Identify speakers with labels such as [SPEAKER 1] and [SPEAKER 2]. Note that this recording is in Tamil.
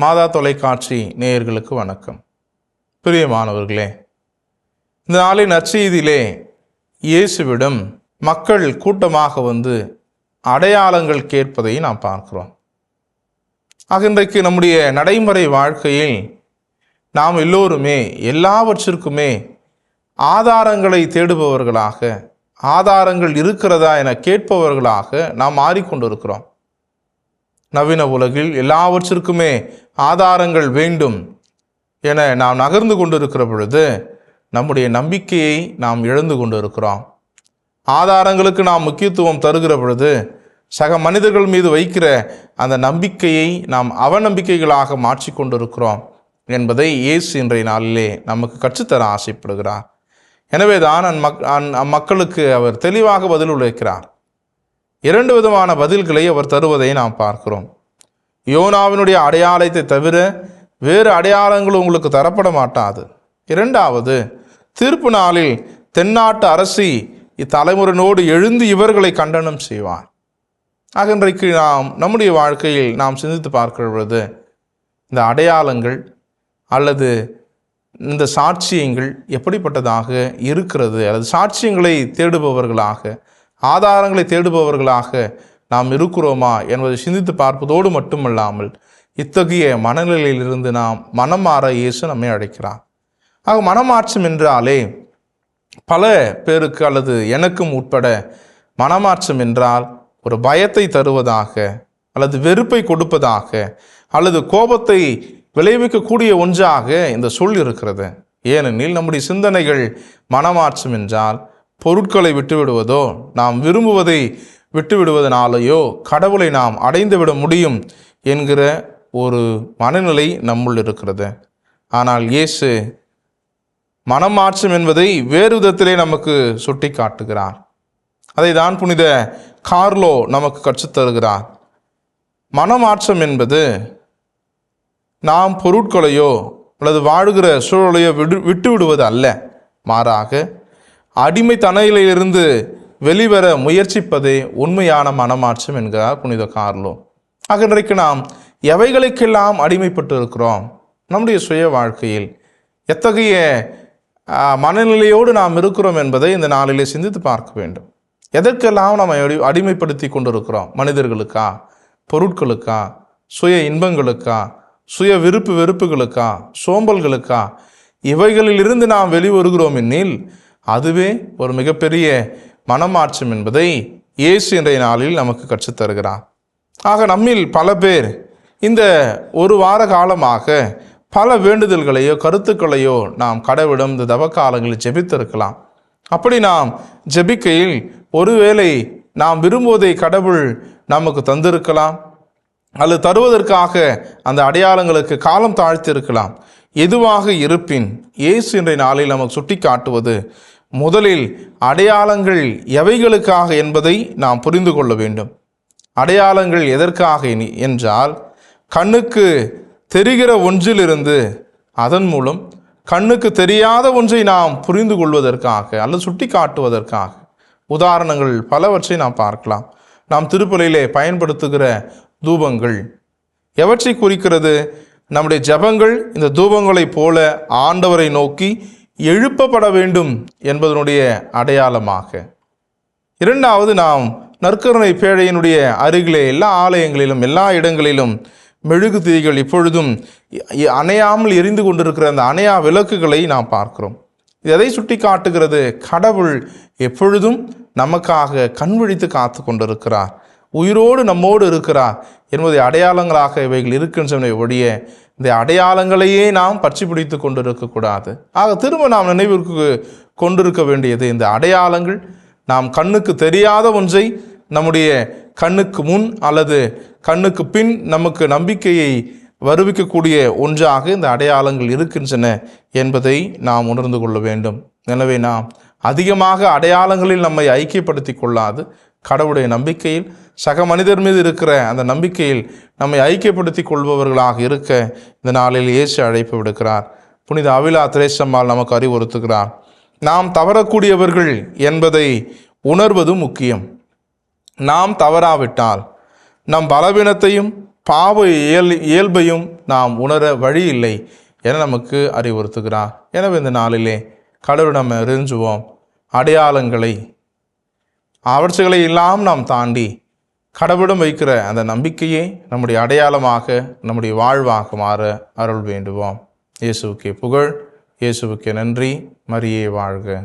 [SPEAKER 1] மாதா தொலைக்காட்சி நேயர்களுக்கு வணக்கம். பிரியமானவர்களே இந்த நாளின் நற்செய்தியிலே இயேசுவிடம் மக்கள் கூட்டமாக வந்து அடையாளங்கள் கேட்பதை நாம் பார்க்கிறோம். ஆக இன்றைக்கு நம்முடைய நடைமுறை வாழ்க்கையில் நாம் எல்லோருமே எல்லாவற்றிற்குமே ஆதாரங்களை தேடுபவர்களாக ஆதாரங்கள் இருக்கிறதா என கேட்பவர்களாக நாம் மாறிக்கொண்டிருக்கிறோம். நவீன உலகில் எல்லாவற்றிற்குமே ஆதாரங்கள் வேண்டும் என நாம் நகர்ந்து கொண்டிருக்கிற பொழுது நம்முடைய நம்பிக்கையை நாம் இழந்து கொண்டிருக்கிறோம். ஆதாரங்களுக்கு நாம் முக்கியத்துவம் தருகிற பொழுது சக மனிதர்கள் மீது வைக்கிற அந்த நம்பிக்கையை நாம் அவநம்பிக்கைகளாக மாற்றிக்கொண்டிருக்கிறோம் என்பதை இயேசு இன்றைய நாளிலே நமக்கு கற்றுத்தர ஆசைப்படுகிறார். எனவே தான் அம்மக் அந் அம்மக்களுக்கு அவர் தெளிவாக பதில் உழைக்கிறார் இரண்டு விதமான பதில்களை அவர் தருவதை நாம் பார்க்கிறோம். யோனாவினுடைய அடையாளத்தை தவிர வேறு அடையாளங்கள் உங்களுக்கு தரப்பட மாட்டாது. இரண்டாவது தீர்ப்பு நாளில் தென்னாட்டு அரசி இத்தலைமுறையினோடு எழுந்து இவர்களை கண்டனம் செய்வார். அகன்றைக்கு நாம் நம்முடைய வாழ்க்கையில் நாம் சிந்தித்து பார்க்கிற பொழுது இந்த அடையாளங்கள் அல்லது இந்த சாட்சியங்கள் எப்படிப்பட்டதாக இருக்கிறது அல்லது சாட்சியங்களை தேடுபவர்களாக ஆதாரங்களை தேடுபவர்களாக நாம் இருக்கிறோமா என்பதை சிந்தித்து பார்ப்பதோடு மட்டுமல்லாமல் இத்தகைய மனநிலையிலிருந்து நாம் மனம் மாற இயேசு நம்மை அழைக்கிறார். ஆக மனமாற்றம் என்றாலே பல பேருக்கு அல்லது எனக்கும் உட்பட மனமாற்றம் என்றால் ஒரு பயத்தை தருவதாக அல்லது வெறுப்பை கொடுப்பதாக அல்லது கோபத்தை விளைவிக்கக்கூடிய ஒன்றாக இந்த சொல் இருக்கிறது. ஏனெனில் நம்முடைய சிந்தனைகள் மனமாற்றம் என்றால் பொருட்களை விட்டுவிடுவதோ நாம் விரும்புவதை விட்டுவிடுவதனாலேயோ கடவுளை நாம் அடைந்துவிட முடியும் என்கிற ஒரு மனநிலை நம்முள் இருக்கிறது. ஆனால் இயேசு மனமாற்றம் என்பதை வேறு விதத்திலே நமக்கு சுட்டி காட்டுகிறார் அதை தான் புனித கார்லோ நமக்கு கற்றுத்தருகிறார் மனமாற்றம் என்பது நாம் பொருட்களையோ அல்லது வாழ்கிற சூழலையோ விடு விட்டு விடுவது அல்ல. மாறாக அடிமைத்தனையிலிருந்து வெளிவர முயற்சிப்பதே உண்மையான மனமாற்றம் என்கிறார் புனித கார்லோ. ஆக இன்றைக்கு நாம் எவைகளுக்கெல்லாம் அடிமைப்பட்டு இருக்கிறோம் நம்முடைய சுய வாழ்க்கையில் எத்தகைய மனநிலையோடு நாம் இருக்கிறோம் என்பதை இந்த நாளிலே சிந்தித்து பார்க்க வேண்டும். எதற்கெல்லாம் நாம் அடி அடிமைப்படுத்தி கொண்டிருக்கிறோம்? மனிதர்களுக்கா? பொருட்களுக்கா? சுய இன்பங்களுக்கா? சுய விருப்பு வெறுப்புகளுக்கா? சோம்பல்களுக்கா? இவைகளிலிருந்து நாம் வெளிவருகிறோம் எனில் அதுவே ஒரு மிகப்பெரிய மனமாற்றம் என்பதை இயேசு இன்றைய நாளில் நமக்கு கற்றுத்தருகிறார். ஆக நம்மில் பல பேர் இந்த ஒரு வார காலமாக பல வேண்டுதல்களையோ கருத்துக்களையோ நாம் கடவுளிடம் இந்த தவ காலங்களில் ஜெபித்திருக்கலாம். அப்படி நாம் ஜெபிக்கையில் ஒருவேளை நாம் விரும்புவதை கடவுள் நமக்கு தந்திருக்கலாம். அல்லது தருவதற்காக அந்த அடையாளங்களுக்கு காலம் தாழ்த்திருக்கலாம் எதுவாக இருப்பின் இயேசு இன்றைய நாளில் நமக்கு சுட்டி காட்டுவது முதலில் அடையாளங்கள் எவைகளுக்காக என்பதை நாம் புரிந்து கொள்ள வேண்டும். அடையாளங்கள் எதற்காக என்றால் கண்ணுக்கு தெரிகிற ஒன்றிலிருந்து அதன் மூலம் கண்ணுக்கு தெரியாத ஒன்றை நாம் புரிந்து கொள்வதற்காக அல்லது சுட்டி காட்டுவதற்காக உதாரணங்கள் பலவற்றை நாம் பார்க்கலாம். நாம் திருப்பலியிலே பயன்படுத்துகிற தூபங்கள். எவற்றை குறிக்கிறது? நம்முடைய ஜெபங்கள் இந்த தூபங்களைப் போல ஆண்டவரை நோக்கி எழுப்பப்பட வேண்டும் என்பதனுடைய அடையாளமாக. இரண்டாவது நாம் நற்கருணை பேழையினுடைய அருகிலே எல்லா ஆலயங்களிலும் எல்லா இடங்களிலும் மெழுகு தீகள் இப்பொழுதும் அணையாமல் எரிந்து கொண்டிருக்கிற அந்த அணையா விளக்குகளை நாம் பார்க்கிறோம். இது எதை சுட்டி காட்டுகிறது கடவுள் எப்பொழுதும் நமக்காக கண் விழித்து காத்து கொண்டிருக்கிறார். உயிரோடு நம்மோடு இருக்கிறார் என்பதை அடையாளங்களாக இவைகள் இருக்கின்றன ஒழிய இந்த அடையாளங்களையே நாம் பற்றி பிடித்து கொண்டிருக்கக்கூடாது ஆக திரும்ப நாம் நினைவிற்கு கொண்டிருக்க வேண்டியது இந்த அடையாளங்கள். நாம் கண்ணுக்கு தெரியாத ஒன்றை நம்முடைய கண்ணுக்கு முன் அல்லது கண்ணுக்கு பின் நமக்கு நம்பிக்கையை வருவிக்கக்கூடிய ஒன்றாக இந்த அடையாளங்கள் இருக்கின்றன என்பதை நாம் உணர்ந்து கொள்ள வேண்டும். எனவே நாம் அதிகமாக அடையாளங்களில் நம்மை ஐக்கியப்படுத்தி கொள்ளாது. கடவுளுடைய நம்பிக்கையில் சக மனிதர் மீது இருக்கிற அந்த நம்பிக்கையில் நம்மை ஐக்கியப்படுத்தி கொள்பவர்களாக இருக்க இந்த நாளில் இயேசு அழைப்பு விடுக்கிறார். புனித அவிலா திரேசம்மாள் நமக்கு அறிவுறுத்துகிறார். நாம் தவறக்கூடியவர்கள் என்பதை உணர்வது முக்கியம். நாம் தவறாவிட்டால் நம் பலவீனத்தையும் பாவ இயல் இயல்பையும் நாம் உணர வழி இல்லை என நமக்கு அறிவுறுத்துகிறார். எனவே இந்த நாளிலே கடவுள் நம்ம அறிஞ்சுவோம். அடையாளங்களை அவற்றுகளை எல்லாம் நாம் தாண்டி கடவுளிடம் வைக்கிற அந்த நம்பிக்கையே நம்முடைய அடையாளமாக நம்முடைய வாழ்வாக மாற அருள் வேண்டுவோம். இயேசுவுக்கே புகழ் இயேசுவுக்கே நன்றி. மரியே வாழ்க.